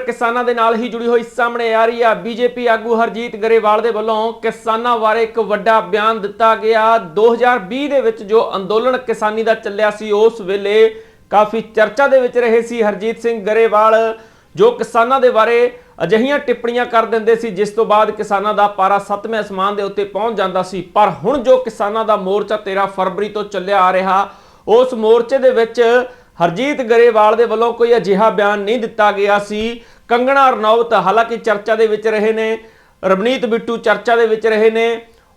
ਕਿਸਾਨਾਂ ਦੇ ਨਾਲ ਹੀ ਜੁੜੀ ਹੋਈ ਸਾਹਮਣੇ ਆ ਰਹੀ ਆ। ਬੀਜੇਪੀ ਆਗੂ ਹਰਜੀਤ ਗਰੇਵਾਲ ਦੇ ਵੱਲੋਂ ਕਿਸਾਨਾਂ ਬਾਰੇ ਇੱਕ ਵੱਡਾ ਬਿਆਨ ਦਿੱਤਾ ਗਿਆ। 2020 ਦੇ ਵਿੱਚ ਜੋ ਅੰਦੋਲਨ ਕਿਸਾਨੀ ਦਾ ਚੱਲਿਆ ਸੀ, ਉਸ ਵੇਲੇ ਕਾਫੀ ਚਰਚਾ ਦੇ ਵਿੱਚ ਰਹੇ ਸੀ ਹਰਜੀਤ ਸਿੰਘ ਗਰੇਵਾਲ, ਜੋ ਕਿਸਾਨਾਂ ਦੇ ਬਾਰੇ ਅਜਿਹੀਆਂ ਟਿੱਪਣੀਆਂ ਕਰ ਦਿੰਦੇ ਸੀ, ਜਿਸ ਤੋਂ ਬਾਅਦ ਕਿਸਾਨਾਂ ਦਾ ਪਾਰਾ ਸੱਤਵੇਂ ਅਸਮਾਨ ਦੇ ਉੱਤੇ ਪਹੁੰਚ ਜਾਂਦਾ ਸੀ। ਪਰ ਹੁਣ ਜੋ ਕਿਸਾਨਾਂ ਦਾ ਮੋਰਚਾ 13 ਫਰਵਰੀ ਤੋਂ ਚੱਲਿਆ ਆ ਰਿਹਾ, ਉਸ ਮੋਰਚੇ ਦੇ ਵਿੱਚ ਹਰਜੀਤ ਗਰੇਵਾਲ ਦੇ ਵੱਲੋਂ ਕੋਈ ਅਜਿਹਾ ਬਿਆਨ ਨਹੀਂ ਦਿੱਤਾ ਗਿਆ ਸੀ। ਕੰਗਣਾ ਰਣੌਤ ਹਾਲਾਂਕਿ ਚਰਚਾ ਦੇ ਵਿੱਚ ਰਹੇ ਨੇ, ਰਵਨੀਤ ਬਿੱਟੂ ਚਰਚਾ ਦੇ ਵਿੱਚ ਰਹੇ ਨੇ,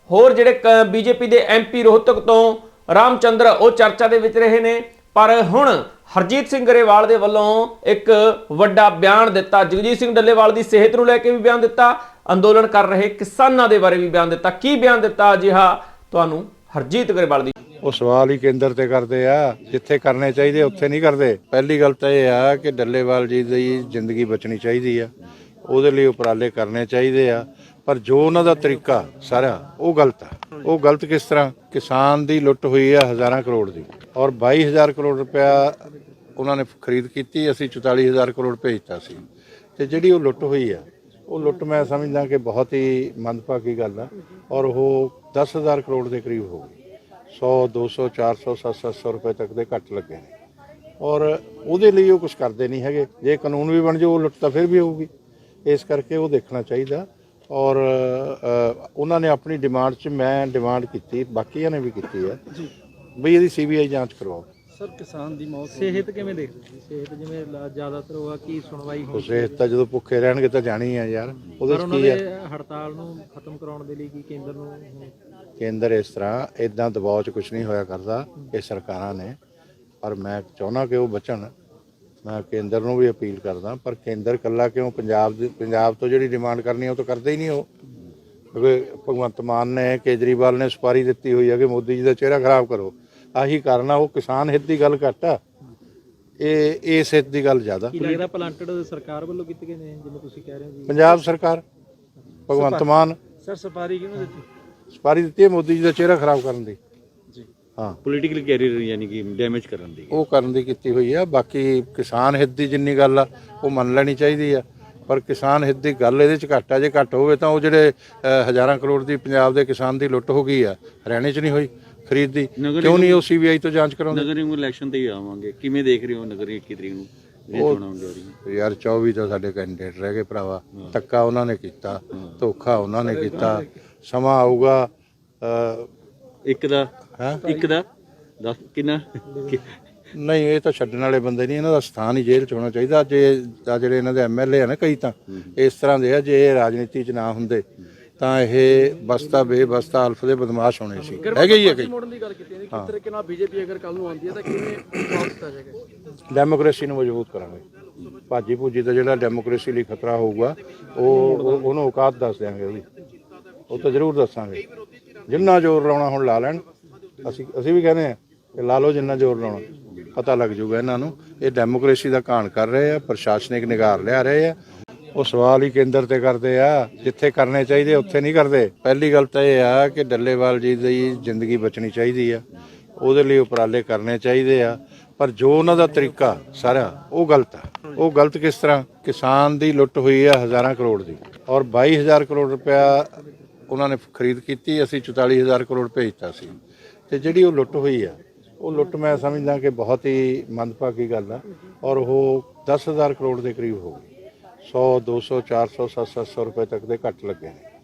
ਹੋਰ ਜਿਹੜੇ ਬੀਜੇਪੀ ਦੇ ਐਮਪੀ ਰੋਹਤਕ ਤੋਂ ਰਾਮਚੰਦਰ ਉਹ ਚਰਚਾ ਦੇ ਵਿੱਚ ਰਹੇ ਨੇ। ਪਰ ਹੁਣ ਹਰਜੀਤ ਸਿੰਘ ਗਰੇਵਾਲ ਦੇ ਵੱਲੋਂ ਇੱਕ ਵੱਡਾ ਬਿਆਨ ਦਿੱਤਾ। ਜਗਜੀਤ ਸਿੰਘ ਡੱਲੇਵਾਲ ਦੀ ਸਿਹਤ ਨੂੰ ਲੈ ਕੇ ਵੀ ਬਿਆਨ ਦਿੱਤਾ। ਅੰਦੋਲਨ ਕਰ ਰਹੇ ਕਿਸਾਨਾਂ ਦੇ ਬਾਰੇ ਵੀ ਬਿਆਨ ਦਿੱਤਾ। ਕੀ ਬਿਆਨ ਦਿੱਤਾ ਅਜਿਹਾ? ਤੁਹਾਨੂੰ ਹਰਜੀਤ ਗਰੇਵਾਲ ਦੀ ਉਹ ਸਵਾਲ ਹੀ ਕੇਂਦਰ ਤੇ ਕਰਦੇ ਆ, ਜਿੱਥੇ ਕਰਨੇ ਚਾਹੀਦੇ, ਉੱਥੇ ਨਹੀਂ ਕਰਦੇ। ਪਹਿਲੀ ਗੱਲ ਤਾਂ ਇਹ ਆ ਕਿ ਡੱਲੇਵਾਲ ਜੀ ਦੀ ਜ਼ਿੰਦਗੀ ਬਚਣੀ ਚਾਹੀਦੀ ਆ। ਉਹਦੇ ਲਈ ਉਪਰਾਲੇ ਕਰਨੇ ਚਾਹੀਦੇ ਆ। ਪਰ ਜੋ ਉਹਨਾਂ ਦਾ ਤਰੀਕਾ ਸਾਰਾ, ਉਹ ਗਲਤ ਆ। ਉਹ ਗਲਤ ਕਿਸ ਤਰ੍ਹਾਂ? ਕਿਸਾਨ ਦੀ ਲੁੱਟ ਹੋਈ ਆ ਹਜ਼ਾਰਾਂ ਕਰੋੜ ਦੀ। ਔਰ 22000 ਕਰੋੜ ਰੁਪਇਆ ਉਹਨਾਂ ਨੇ ਖਰੀਦ ਕੀਤੀ, ਅਸੀਂ 44000 ਕਰੋੜ ਭੇਜਤਾ ਸੀ। ਤੇ ਜਿਹੜੀ ਉਹ ਲੁੱਟ ਹੋਈ ਆ, ਉਹ ਲੁੱਟ ਮੈਂ ਸਮਝਦਾ ਕਿ ਬਹੁਤ ਹੀ ਮੰਦਭਾਗੀ ਗੱਲ ਆ। ਔਰ ਉਹ 10000 ਕਰੋੜ ਦੇ ਕਰੀਬ ਹੋ ਗਈ। 100 200 400 700 ਰੁਪਏ ਤੱਕ ਦੇ ਘੱਟ ਲੱਗੇ ਨੇ। ਔਰ ਉਹਦੇ ਲਈ ਉਹ ਕੁਝ ਕਰਦੇ ਨਹੀਂ ਹੈਗੇ। ਜੇ ਕਾਨੂੰਨ ਵੀ ਬਣ ਜਾਊ ਉਹ ਲੁੱਟ ਤਾਂ ਫਿਰ ਵੀ ਹੋਊਗੀ ਇਸ ਕਰਕੇ ਉਹ ਦੇਖਣਾ ਚਾਹੀਦਾ। ਔਰ ਉਹਨਾਂ ਨੇ ਆਪਣੀ ਡਿਮਾਂਡ 'ਚ ਮੈਂ ਡਿਮਾਂਡ ਕੀਤੀ ਬਾਕੀਆਂ ਨੇ ਵੀ ਕੀਤੀ ਹੈ। ਬਈ ਇਹਦੀ ਸੀਬੀਆਈ ਜਾਂਚ ਕਰਵਾਓ। ਸਰ ਕਿਸਾਨ ਦੀ ਮੌਤ ਸਿਹਤ ਕਿਵੇਂ ਦੇਖਦੇ ਜੀ ਸਿਹਤ ਜਿਵੇਂ ਲਾ- ਜ਼ਿਆਦਾਤਰ ਉਹ ਆ ਕੀ ਸੁਣਵਾਈ ਹੋਈ ਉਸੇ ਤਾਂ ਜਦੋਂ ਭੁੱਖੇ ਰਹਿਣਗੇ ਤਾਂ ਜਾਣੀ ਆ ਯਾਰ। ਉਹਦੇ ਪਰ 'ਚ ਉਹਨਾਂ ਕੀ ਹੈ ਦੇ ਹੜਤਾਲ ਨੂੰ ਖਤਮ ਕਰਾਉਣ ਦੇ ਲਈ ਕੀ ਕੇਂਦਰ ਨੂੰ ਹੁਣ ਕੇਂਦਰ ਇਸ ਤਰ੍ਹਾਂ ਇਦਾਂ ਦਬਾਅ 'ਚ ਕੁਝ ਨਹੀਂ ਹੋਇਆ ਕਰਦਾ ਇਹ ਸਰਕਾਰਾਂ ਨੇ। ਪਰ ਮੈਂ ਚਾਹੁੰਦਾ ਕਿ ਉਹ ਬਚਣ। ਮੈਂ ਕੇਂਦਰ ਨੂੰ ਵੀ ਅਪੀਲ ਕਰਦਾ ਪਰ ਕੇਂਦਰ ਕੱਲਾ ਕਿਉਂ ਪੰਜਾਬ ਦੀ ਪੰਜਾਬ ਤੋਂ ਜਿਹੜੀ ਡਿਮਾਂਡ ਕਰਨੀ ਹੈ ਉਹ ਤਾਂ ਕਰਦੇ ਹੀ ਨਹੀਂ ਉਹ। ਕਿਉਂਕਿ ਭਗਵੰਤ ਮਾਨ ਨੇ ਕੇਜਰੀਵਾਲ ਨੇ ਸੁਪਾਰੀ ਦਿੱਤੀ ਹੋਈ ਹੈ ਕਿ ਮੋਦੀ ਜੀ ਦਾ ਚਿਹਰਾ ਖਰਾਬ ਕਰੋ। ਆਹੀ ਕਰਨਾ ਉਹ ਕਿਸਾਨ ਹਿੱਤ ਦੀ ਗੱਲ ਘੱਟ ਆ। ਇਹ ਇਸ ਹਿੱਤ ਦੀ ਗੱਲ ਜ਼ਿਆਦਾ। ਕੀ ਲੱਗਦਾ ਪਲਾਂਟਡ ਸਰਕਾਰ ਵੱਲੋਂ ਕੀਤੇ ਗਏ ਨੇ ਜਿਵੇਂ ਤੁਸੀਂ ਕਹਿ ਰਹੇ ਹੋ ਜੀ? ਪੰਜਾਬ ਸਰਕਾਰ ਭਗਵੰਤ ਮਾਨ। ਸਰ ਸਫਾਰੀ ਕਿਹਨੂੰ ਦਿੱਤੀ? ਸੁਪਾਰੀ ਦਿੱਤੀ ਹੈ ਮੋਦੀ ਜੀ ਦਾ ਚਿਹਰਾ ਖਰਾਬ ਕਰਨ ਦੀ। ਜੀ। ਹਾਂ। ਪੋਲੀਟੀਕਲ ਕੈਰੀਅਰ ਯਾਨੀ ਕਿ ਡੈਮੇਜ ਕਰਨ ਦੀ। ਉਹ ਕਰਨ ਦੀ ਕੀਤੀ ਹੋਈ ਆ ਬਾਕੀ ਕਿਸਾਨ ਹਿੱਤ ਦੀ ਜਿੰਨੀ ਗੱਲ ਆ ਉਹ ਮੰਨ ਲੈਣੀ ਚਾਹੀਦੀ ਆ। ਪਰ ਕਿਸਾਨ ਹਿੱਤ ਦੀ ਗੱਲ ਇਹਦੇ ਚ ਘੱਟ ਆ ਜੇ ਘੱਟ ਹੋਵੇ ਤਾਂ ਉਹ ਜਿਹੜੇ ਹਜ਼ਾਰਾਂ ਕਰੋੜ ਦੀ ਪੰਜਾਬ ਦੇ ਕਿਸਾਨ ਦੀ ਲੁੱਟ ਹੋ ਗਈ ਆ ਹਰਿਆਣੇ ਚ ਨਹੀਂ ਹੋਈ। ਖਰੀਦ ਦੀ ਨਗਰ ਕਿਉਂ ਨਹੀਂ ਉਹ ਸੀਬੀਆਈ ਤੋਂ ਜਾਂਚ ਕਰਾਉਂਦੇ? ਨਗਰ ਨਿਗਮ ਇਲੈਕਸ਼ਨ ਤੇ ਹੀ ਆਵਾਂਗੇ। ਕਿਵੇਂ ਦੇਖ ਰਹੇ ਹੋ ਨਗਰ 21 ਤਰੀਕ ਨੂੰ? ਇਹ ਚੋਣਾਂ ਹੁੰਦੀਆਂ ਰਹੀਆਂ। ਯਾਰ 24 ਤਾਂ ਸਾਡੇ ਕੈਂਡੀਡੇਟ ਰਹਿ ਗਏ ਭਰਾਵਾ। ਧੱਕਾ ਉਹਨਾਂ ਨੇ ਕੀਤਾ ਧੋਖਾ ਉਹਨਾਂ ਨੇ ਕੀਤਾ। ਸਮਾਂ ਆਊਗਾ ਇੱਕ ਦਾ? ਹੈਂ? ਇੱਕ ਦਾ? ਦੱਸ ਕਿੰਨਾ? ਨਹੀਂ ਇਹ ਤਾਂ ਛੱਡਣ ਵਾਲੇ ਬੰਦੇ ਨਹੀਂ ਇਹਨਾਂ ਦਾ ਸਥਾਨ ਹੀ ਜੇਲ੍ਹ ਚ ਹੋਣਾ ਚਾਹੀਦਾ। ਜੇ ਜਿਹੜੇ ਇਹਨਾਂ ਦੇ ਐਮਐਲਏ ਆ ਨਾ ਕਈ ਤਾਂ ਇਸ ਤਰ੍ਹਾਂ ਦੇ ਆ ਜੇ ਇਹ ਰਾਜਨੀਤੀ ਚ ਨਾ ਹੁੰਦੇ ਤਾਂ ਇਹ ਬਸਤਾ ਬੇਬਸਤਾ ਅਲਫ ਦੇ ਬਦਮਾਸ਼ ਹੋਣੇ ਸੀ। ਹੈਗੇ ਹੀ ਹੈ ਕਈ ਮੋੜਨ ਦੀ ਗੱਲ ਕੀਤੀ ਹੈ ਕਿਸ ਤਰੀਕੇ ਨਾਲ ਬੀਜੇਪੀ ਅਗਰ ਕੱਲ ਨੂੰ ਆਉਂਦੀ ਹੈ ਤਾਂ ਕਿਵੇਂ ਜਵਾਬ ਦਿੱਤਾ ਜਾਏਗਾ? ਡੈਮੋਕ੍ਰੇਸੀ ਨੂੰ ਮਜ਼ਬੂਤ ਕਰਾਂਗੇ। ਭਾਜੀ ਭੂਜੀ ਦਾ ਜਿਹੜਾ ਡੈਮੋਕ੍ਰੇਸੀ ਲਈ ਖਤਰਾ ਹੋਊਗਾ ਉਹ ਉਹ- ਉਹਨੂੰ ਔਕਾਤ ਦੱਸ ਦਿਆਂਗੇ ਉਹਦੀ। ਉਹ ਤਾਂ ਜ਼ਰੂਰ ਦੱਸਾਂਗੇ। ਜਿੰਨਾ ਜ਼ੋਰ ਲਾਉਣਾ ਹੁਣ ਲਾ ਲੈਣ। ਅਸੀਂ ਅਸੀਂ ਵੀ ਕਹਿੰਦੇ ਆ ਕਿ ਲਾ ਲਓ ਜਿੰਨਾ ਜ਼ੋਰ ਲਾਉਣਾ। ਪਤਾ ਲੱਗ ਜਾਊਗਾ ਇਹਨਾਂ ਨੂੰ। ਇਹ ਡੈਮੋਕ੍ਰੇਸੀ ਦਾ ਘਾਣ ਕਰ ਰਹੇ ਆ ਪ੍ਰਸ਼ਾਸਨਿਕ ਨਿਗਾਰ ਲਿਆ ਰਹੇ ਆ। ਉਹ ਸਵਾਲ ਹੀ ਕੇਂਦਰ ਤੇ ਕਰਦੇ ਆ, ਜਿੱਥੇ ਕਰਨੇ ਚਾਹੀਦੇ ਉੱਥੇ ਨਹੀਂ ਕਰਦੇ। ਪਹਿਲੀ ਗੱਲ ਤਾਂ ਇਹ ਆ ਕਿ ਡੱਲੇਵਾਲ ਜੀ ਦੀ ਜ਼ਿੰਦਗੀ ਬਚਣੀ ਚਾਹੀਦੀ ਆ, ਉਹਦੇ ਲਈ ਉਪਰਾਲੇ ਕਰਨੇ ਚਾਹੀਦੇ ਆ, ਪਰ ਜੋ ਉਹਨਾਂ ਦਾ ਤਰੀਕਾ ਸਾਰਾ, ਉਹ ਗਲਤ ਆ। ਉਹ ਗਲਤ ਕਿਸ ਤਰ੍ਹਾਂ? ਕਿਸਾਨ ਦੀ ਲੁੱਟ ਹੋਈ ਆ ਹਜ਼ਾਰਾਂ ਕਰੋੜ ਦੀ। ਔਰ 22000 ਕਰੋੜ ਰੁਪਇਆ ਉਹਨਾਂ ਨੇ ਖਰੀਦ ਕੀਤੀ, ਅਸੀਂ 44000 ਕਰੋੜ ਭੇਜਤਾ ਸੀ। ਤੇ ਜਿਹੜੀ ਉਹ ਲੁੱਟ ਹੋਈ ਆ, ਉਹ ਲੁੱਟ ਮੈਂ ਸਮਝਦਾ ਕਿ ਬਹੁਤ ਹੀ ਮੰਦਭਾਗੀ ਗੱਲ ਆ, ਔਰ ਉਹ 10000 ਕਰੋੜ ਦੇ ਕਰੀਬ ਹੋ ਗਈ। 100 200 400 700 ਰੁਪਏ ਤੱਕ ਦੇ ਘੱਟ ਲੱਗੇ ਨੇ।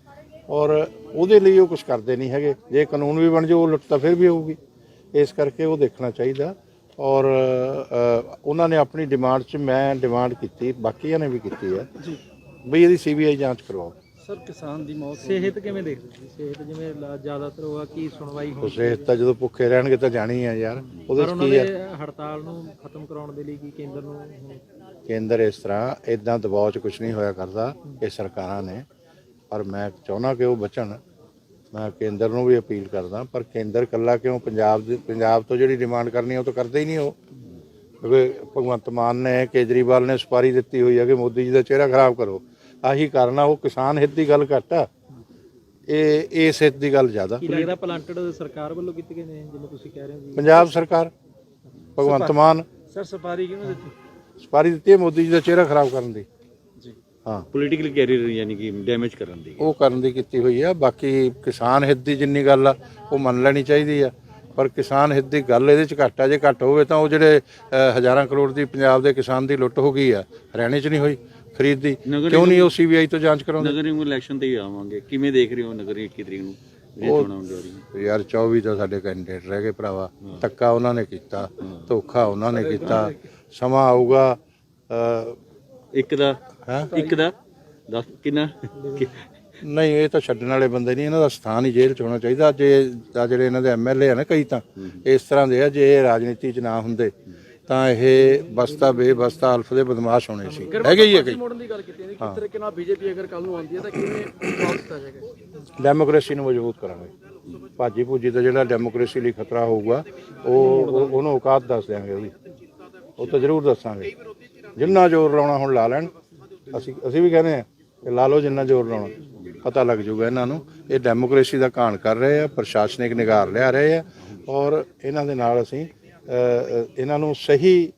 ਔਰ ਉਹਦੇ ਲਈ ਉਹ ਕੁਝ ਕਰਦੇ ਨਹੀਂ ਹੈਗੇ। ਜੇ ਕਾਨੂੰਨ ਵੀ ਬਣ ਜਾਊ ਉਹ ਲੁੱਟ ਤਾਂ ਫਿਰ ਵੀ ਹੋਊਗੀ ਇਸ ਕਰਕੇ ਉਹ ਦੇਖਣਾ ਚਾਹੀਦਾ। ਔਰ ਉਹਨਾਂ ਨੇ ਆਪਣੀ ਡਿਮਾਂਡ 'ਚ ਮੈਂ ਡਿਮਾਂਡ ਕੀਤੀ ਬਾਕੀਆਂ ਨੇ ਵੀ ਕੀਤੀ ਹੈ। ਬਈ ਇਹਦੀ ਸੀਬੀਆਈ ਜਾਂਚ ਕਰਵਾਓ। ਸਰ ਕਿਸਾਨ ਦੀ ਮੌਤ ਸਿਹਤ ਕਿਵੇਂ ਦੇਖਦੇ ਸਿਹਤ ਜਿਵੇਂ ਲਾ- ਜ਼ਿਆਦਾਤਰ ਉਹ ਆ ਕੀ ਸੁਣਵਾਈ ਹੋਈ ਉਸੇ ਤਾਂ ਜਦੋਂ ਭੁੱਖੇ ਰਹਿਣਗੇ ਤਾਂ ਜਾਣੀ ਆ ਯਾਰ। ਉਹਦੇ ਪਰ 'ਚ ਉਹਨਾਂ ਕੀ ਹੈ ਦੇ ਹੜਤਾਲ ਨੂੰ ਖਤਮ ਕਰਾਉਣ ਦੇ ਲਈ ਕੀ ਕੇਂਦਰ ਨੂੰ ਹੁਣ ਕੇਂਦਰ ਇਸ ਤਰ੍ਹਾਂ ਇਦਾਂ ਦਬਾਅ 'ਚ ਕੁਝ ਨਹੀਂ ਹੋਇਆ ਕਰਦਾ ਇਹ ਸਰਕਾਰਾਂ ਨੇ। ਪਰ ਮੈਂ ਚਾਹੁੰਦਾ ਕਿ ਉਹ ਬਚਣ। ਮੈਂ ਕੇਂਦਰ ਨੂੰ ਵੀ ਅਪੀਲ ਕਰਦਾ ਪਰ ਕੇਂਦਰ ਕੱਲਾ ਕਿਉਂ ਪੰਜਾਬ ਦੀ ਪੰਜਾਬ ਤੋਂ ਜਿਹੜੀ ਡਿਮਾਂਡ ਕਰਨੀ ਹੈ ਉਹ ਤਾਂ ਕਰਦੇ ਹੀ ਨਹੀਂ ਉਹ। ਕਿਉਂਕਿ ਭਗਵੰਤ ਮਾਨ ਨੇ ਕੇਜਰੀਵਾਲ ਨੇ ਸੁਪਾਰੀ ਦਿੱਤੀ ਹੋਈ ਹੈ ਕਿ ਮੋਦੀ ਜੀ ਦਾ ਚਿਹਰਾ ਖਰਾਬ ਕਰੋ। ਆਹੀ ਕਰਨਾ ਉਹ ਕਿਸਾਨ ਹਿੱਤ ਦੀ ਗੱਲ ਘੱਟ ਆ। ਇਹ ਇਸ ਹਿੱਤ ਦੀ ਗੱਲ ਜ਼ਿਆਦਾ। ਕੀ ਲੱਗਦਾ ਪਲਾਂਟਡ ਸਰਕਾਰ ਵੱਲੋਂ ਕੀਤੇ ਗਏ ਨੇ ਜਿਵੇਂ ਤੁਸੀਂ ਕਹਿ ਰਹੇ ਹੋ ਜੀ? ਪੰਜਾਬ ਸਰਕਾਰ ਭਗਵੰਤ ਮਾਨ। ਸਰ ਸਫਾਰੀ ਕਿਹਨੂੰ ਦਿੱਤੀ? ਸੁਪਾਰੀ ਦਿੱਤੀ ਹੈ ਮੋਦੀ ਜੀ ਦਾ ਚਿਹਰਾ ਖਰਾਬ ਕਰਨ ਦੀ। ਹਾਂ। ਪੋਲੀਟੀਕਲ ਕੈਰੀਅਰ ਯਾਨੀ ਕਿ ਡੈਮੇਜ ਕਰਨ ਦੀ। ਉਹ ਕਰਨ ਦੀ ਕੀਤੀ ਹੋਈ ਆ ਬਾਕੀ ਕਿਸਾਨ ਹਿੱਤ ਦੀ ਜਿੰਨੀ ਗੱਲ ਆ ਉਹ ਮੰਨ ਲੈਣੀ ਚਾਹੀਦੀ ਆ। ਪਰ ਕਿਸਾਨ ਹਿੱਤ ਦੀ ਗੱਲ ਇਹਦੇ ਚ ਘੱਟ ਆ ਜੇ ਘੱਟ ਹੋਵੇ ਤਾਂ ਉਹ ਜਿਹੜੇ ਹਜ਼ਾਰਾਂ ਕਰੋੜ ਦੀ ਪੰਜਾਬ ਦੇ ਕਿਸਾਨ ਦੀ ਲੁੱਟ ਹੋ ਗਈ ਆ ਹਰਿਆਣੇ ਚ ਨਹੀਂ ਹੋਈ। ਖਰੀਦ ਦੀ ਨਗਰ ਕਿਉਂ ਨਹੀਂ ਉਹ ਸੀਬੀਆਈ ਤੋਂ ਜਾਂਚ ਕਰਾਉਂਦੇ? ਨਗਰ ਨਿਗਮ ਇਲੈਕਸ਼ਨ ਤੇ ਹੀ ਆਵਾਂਗੇ। ਕਿਵੇਂ ਦੇਖ ਰਹੇ ਹੋ ਨਗਰ 21 ਤਰੀਕ ਨੂੰ? ਯਾਰ 24 ਤਾਂ ਸਾਡੇ ਕੈਂਡੀਡੇਟ ਰਹਿ ਗਏ ਭਰਾਵਾ। ਧੱਕਾ ਉਹਨਾਂ ਨੇ ਕੀਤਾ ਧੋਖਾ ਉਹਨਾਂ ਨੇ ਕੀਤਾ ਸਮਾਂ ਆਊਗਾ ਇੱਕ ਦਾ? ਹੈਂ? ਇੱਕ ਦਾ? ਦੱਸ ਕਿੰਨਾ? ਨਹੀਂ ਇਹ ਤਾਂ ਛੱਡਣ ਵਾਲੇ ਬੰਦੇ ਨਹੀਂ ਇਹਨਾਂ ਦਾ ਸਥਾਨ ਹੀ ਜੇਲ੍ਹ ਚ ਹੋਣਾ ਚਾਹੀਦਾ। ਜੇ ਜਿਹੜੇ ਇਹਨਾਂ ਦੇ ਐਮਐਲਏ ਆ ਨਾ ਕਈ ਤਾਂ ਇਸ ਤਰ੍ਹਾਂ ਦੇ ਆ ਜੇ ਇਹ ਰਾਜਨੀਤੀ ਚ ਨਾ ਹੁੰਦੇ ਤਾਂ ਇਹ ਬਸਤਾ ਬੇਬਸਤਾ ਅਲਫ ਦੇ ਬਦਮਾਸ਼ ਹੋਣੇ ਸੀ। ਹੈਗੇ ਹੀ ਹੈ। ਕਈ ਮੋੜਨ ਦੀ ਗੱਲ ਕੀਤੀ ਹੈ ਕਿਸ ਤਰੀਕੇ ਨਾਲ ਬੀਜੇਪੀ ਅਗਰ ਕੱਲ ਨੂੰ ਆਉਂਦੀ ਹੈ ਤਾਂ ਕਿਵੇਂ ਜਵਾਬ ਦਿੱਤਾ ਜਾਏਗਾ? ਡੈਮੋਕ੍ਰੇਸੀ ਨੂੰ ਮਜ਼ਬੂਤ ਕਰਾਂਗੇ। ਭਾਜੀ ਭੂਜੀ ਦਾ ਜਿਹੜਾ ਡੈਮੋਕ੍ਰੇਸੀ ਲਈ ਖਤਰਾ ਹੋਊਗਾ ਉਹ ਉਹ- ਉਹਨੂੰ ਔਕਾਤ ਦੱਸ ਦਿਆਂਗੇ ਉਹਦੀ। ਉਹ ਤਾਂ ਜ਼ਰੂਰ ਦੱਸਾਂਗੇ। ਜਿੰਨਾ ਜ਼ੋਰ ਲਾਉਣਾ ਹੁਣ ਲਾ ਲੈਣ। ਅਸੀਂ ਅਸੀਂ ਵੀ ਕਹਿੰਦੇ ਆ ਕਿ ਲਾ ਲਓ ਜਿੰਨਾ ਜ਼ੋਰ ਲਾਉਣਾ। ਪਤਾ ਲੱਗ ਜਾਊਗਾ ਇਹਨਾਂ ਨੂੰ। ਇਹ ਡੈਮੋਕ੍ਰੇਸੀ ਦਾ ਘਾਣ ਕਰ ਰਹੇ ਆ ਪ੍ਰਸ਼ਾਸਨਿਕ ਨਿਗਾਰ ਲਿਆ ਰਹੇ ਆ। ਔਰ ਇਹਨਾਂ ਦੇ ਨਾਲ ਅਸੀਂ ਇਹਨਾਂ ਨੂੰ ਸਹੀ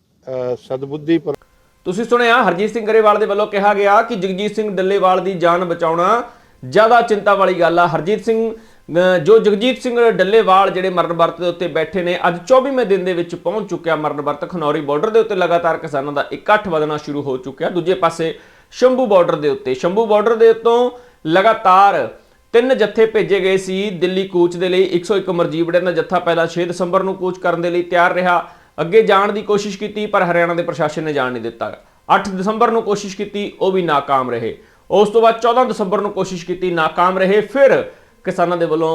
ਸਦਬੁੱਧੀ ਤੁਸੀਂ ਸੁਣਿਆ, ਹਰਜੀਤ ਸਿੰਘ ਗਰੇਵਾਲ ਦੇ ਵੱਲੋਂ ਕਿਹਾ ਗਿਆ ਕਿ ਜਗਜੀਤ ਸਿੰਘ ਡੱਲੇਵਾਲ ਦੀ ਜਾਨ ਬਚਾਉਣਾ ਜ਼ਿਆਦਾ ਚਿੰਤਾ ਵਾਲੀ ਗੱਲ ਆ। ਹਰਜੀਤ ਸਿੰਘ ਜੋ ਜਗਜੀਤ ਸਿੰਘ ਡੱਲੇਵਾਲ ਜਿਹੜੇ ਮਰਨ ਵਰਤ ਦੇ ਉੱਤੇ ਬੈਠੇ ਨੇ, ਅੱਜ 24ਵੇਂ ਦਿਨ ਦੇ ਵਿੱਚ ਪਹੁੰਚ ਚੁੱਕਿਆ ਮਰਨ ਵਰਤ। ਖਨੌਰੀ ਬਾਰਡਰ ਦੇ ਉੱਤੇ ਲਗਾਤਾਰ ਕਿਸਾਨਾਂ ਦਾ ਇਕੱਠ ਵਧਣਾ ਸ਼ੁਰੂ ਹੋ ਚੁੱਕਿਆ। ਦੂਜੇ ਪਾਸੇ ਸ਼ੰਭੂ ਬਾਰਡਰ ਦੇ ਉੱਤੇ। ਸ਼ੰਭੂ ਬਾਰਡਰ ਦੇ ਉੱਤੋਂ ਲਗਾਤਾਰ ਤਿੰਨ ਜੱਥੇ ਭੇਜੇ ਗਏ ਸੀ। ਦਿੱਲੀ ਕੂਚ ਦੇ ਲਈ 101 ਮਰਜੀਵੜੇ ਦਾ ਜੱਥਾ ਪਹਿਲਾਂ 6 ਦਸੰਬਰ ਨੂੰ ਕੂਚ ਕਰਨ ਦੇ ਲਈ ਤਿਆਰ ਰਿਹਾ। ਅੱਗੇ ਜਾਣ ਦੀ ਕੋਸ਼ਿਸ਼ ਕੀਤੀ, ਪਰ ਹਰਿਆਣਾ ਦੇ ਪ੍ਰਸ਼ਾਸਨ ਨੇ ਜਾਣ ਨਹੀਂ ਦਿੱਤਾ। 8 ਦਸੰਬਰ ਨੂੰ ਕੋਸ਼ਿਸ਼ ਕੀਤੀ, ਉਹ ਵੀ ਨਾਕਾਮ ਰਹੇ। ਉਸ ਤੋਂ ਬਾਅਦ 14 ਦਸੰਬਰ ਨੂੰ ਕੋਸ਼ਿਸ਼ ਕੀਤੀ, ਨਾਕਾਮ ਰਹੇ। ਫਿਰ ਕਿਸਾਨਾਂ ਦੇ ਵੱਲੋਂ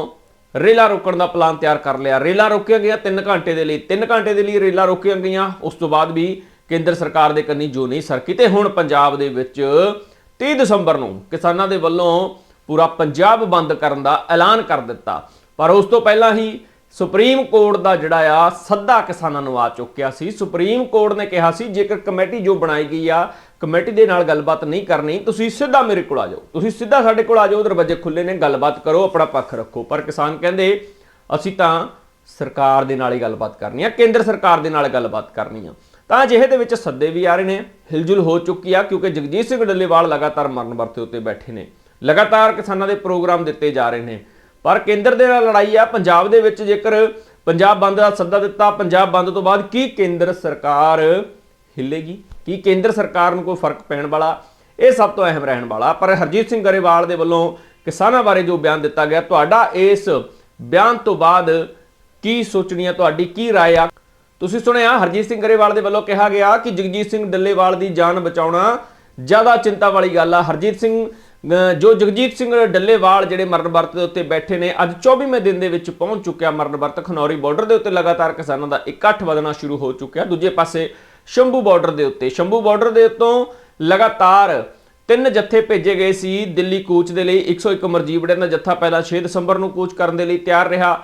ਰੇਲਾ ਰੋਕਣ ਦਾ ਪਲਾਨ ਤਿਆਰ ਕਰ ਲਿਆ। ਰੇਲਾ ਰੋਕੀਆਂ ਗਈਆਂ 3 ਘੰਟੇ ਦੇ ਲਈ। 3 ਘੰਟੇ ਦੇ ਲਈ ਰੇਲਾ ਰੋਕੀਆਂ ਗਈਆਂ। ਉਸ ਤੋਂ ਬਾਅਦ ਵੀ ਕੇਂਦਰ ਸਰਕਾਰ ਦੇ ਕੰਨੀ ਜੋ ਨਹੀਂ ਸਰਕੀ ਤੇ ਹੁਣ ਪੰਜਾਬ ਦੇ ਵਿੱਚ 30 ਦਸੰਬਰ ਨੂੰ ਕਿਸਾਨਾਂ ਦੇ ਵੱਲੋਂ ਪੂਰਾ ਪੰਜਾਬ ਬੰਦ ਕਰਨ ਦਾ ਐਲਾਨ ਕਰ ਦਿੱਤਾ। ਪਰ ਉਸ ਤੋਂ ਪਹਿਲਾਂ ਹੀ ਸੁਪਰੀਮ ਕੋਰਟ ਦਾ ਜਿਹੜਾ ਆ, ਸੱਦਾ ਕਿਸਾਨਾਂ ਨੂੰ ਆ ਚੁੱਕਿਆ ਸੀ। ਸੁਪਰੀਮ ਕੋਰਟ ਨੇ ਕਿਹਾ ਸੀ, ਜੇਕਰ ਕਮੇਟੀ ਜੋ ਬਣਾਈ ਗਈ ਆ, ਕਮੇਟੀ ਦੇ ਨਾਲ ਗੱਲਬਾਤ ਨਹੀਂ ਕਰਨੀ, ਤੁਸੀਂ ਸਿੱਧਾ ਮੇਰੇ ਕੋਲ ਆ ਜਾਓ। ਤੁਸੀਂ ਸਿੱਧਾ ਸਾਡੇ ਕੋਲ ਆ ਜਾਓ, ਦਰਵਾਜ਼ੇ ਖੁੱਲੇ ਨੇ, ਗੱਲਬਾਤ ਕਰੋ, ਆਪਣਾ ਪੱਖ ਰੱਖੋ। ਪਰ ਕਿਸਾਨ ਕਹਿੰਦੇ, ਅਸੀਂ ਤਾਂ ਸਰਕਾਰ ਦੇ ਨਾਲ ਹੀ ਗੱਲਬਾਤ ਕਰਨੀ ਆ, ਕੇਂਦਰ ਸਰਕਾਰ ਦੇ ਨਾਲ ਗੱਲਬਾਤ ਕਰਨੀ ਆ। ਤਾਂ ਅਜਿਹੇ ਦੇ ਵਿੱਚ ਸੱਦੇ ਵੀ ਆ ਰਹੇ ਨੇ, ਹਿਲਜੁਲ ਹੋ ਚੁੱਕੀ ਆ, ਕਿਉਂਕਿ ਜਗਜੀਤ ਸਿੰਘ ਡੱਲੇਵਾਲ ਲਗਾਤਾਰ ਮਰਨ ਵਰਤੇ ਉੱਤੇ ਬੈਠੇ ਨੇ। ਲਗਾਤਾਰ ਕਿਸਾਨਾਂ ਦੇ ਪ੍ਰੋਗਰਾਮ ਦਿੱਤੇ ਜਾ ਰਹੇ ਨੇ। ਪਰ ਕੇਂਦਰ ਦੇ ਨਾਲ ਲੜਾਈ ਆ। ਪੰਜਾਬ ਦੇ ਵਿੱਚ ਜੇਕਰ ਪੰਜਾਬ ਬੰਦ ਦਾ ਸੱਦਾ ਦਿੱਤਾ, ਪੰਜਾਬ ਬੰਦ ਤੋਂ ਬਾਅਦ ਕੀ ਕੇਂਦਰ ਸਰਕਾਰ ਹਿੱਲੇਗੀ? ਕੀ ਕੇਂਦਰ ਸਰਕਾਰ ਨੂੰ ਕੋਈ ਫ਼ਰਕ ਪੈਣ ਵਾਲਾ? ਇਹ ਸਭ ਤੋਂ ਅਹਿਮ ਰਹਿਣ ਵਾਲਾ। ਪਰ ਹਰਜੀਤ ਸਿੰਘ ਗਰੇਵਾਲ ਦੇ ਵੱਲੋਂ ਕਿਸਾਨਾਂ ਬਾਰੇ ਜੋ ਬਿਆਨ ਦਿੱਤਾ ਗਿਆ, ਤੁਹਾਡਾ ਇਸ ਬਿਆਨ ਤੋਂ ਬਾਅਦ ਕੀ ਸੋਚਣੀ ਆ? ਤੁਹਾਡੀ ਕੀ ਰਾਏ ਆ? ਤੁਸੀਂ ਸੁਣਿਆ, ਹਰਜੀਤ ਸਿੰਘ ਗਰੇਵਾਲ ਦੇ ਵੱਲੋਂ ਕਿਹਾ ਗਿਆ ਕਿ ਜਗਜੀਤ ਸਿੰਘ ਡੱਲੇਵਾਲ ਦੀ ਜਾਨ ਬਚਾਉਣਾ ਜ਼ਿਆਦਾ ਚਿੰਤਾ ਵਾਲੀ ਗੱਲ ਆ। ਹਰਜੀਤ ਸਿੰਘ ਜੋ ਜਗਜੀਤ ਸਿੰਘ ਡੱਲੇਵਾਲ ਜਿਹੜੇ ਮਰਨ ਵਰਤ ਦੇ ਉੱਤੇ ਬੈਠੇ ਨੇ, ਅੱਜ 24ਵੇਂ ਦਿਨ ਦੇ ਵਿੱਚ ਪਹੁੰਚ ਚੁੱਕਿਆ ਮਰਨ ਵਰਤ। ਖਨੌਰੀ ਬਾਰਡਰ ਦੇ ਉੱਤੇ ਲਗਾਤਾਰ ਕਿਸਾਨਾਂ ਦਾ ਇਕੱਠ ਵਧਣਾ ਸ਼ੁਰੂ ਹੋ ਚੁੱਕਿਆ। ਦੂਜੇ ਪਾਸੇ ਸ਼ੰਭੂ ਬਾਰਡਰ ਦੇ ਉੱਤੇ। ਸ਼ੰਭੂ ਬਾਰਡਰ ਦੇ ਉੱਤੋਂ ਲਗਾਤਾਰ ਤਿੰਨ ਜੱਥੇ ਭੇਜੇ ਗਏ ਸੀ ਦਿੱਲੀ ਕੂਚ ਦੇ ਲਈ। 101 ਮਰਜੀਵੜੇ ਦਾ ਜੱਥਾ ਪਹਿਲਾਂ 6 ਦਸੰਬਰ ਨੂੰ ਕੂਚ ਕਰਨ ਦੇ ਲਈ ਤਿਆਰ ਰਿਹਾ।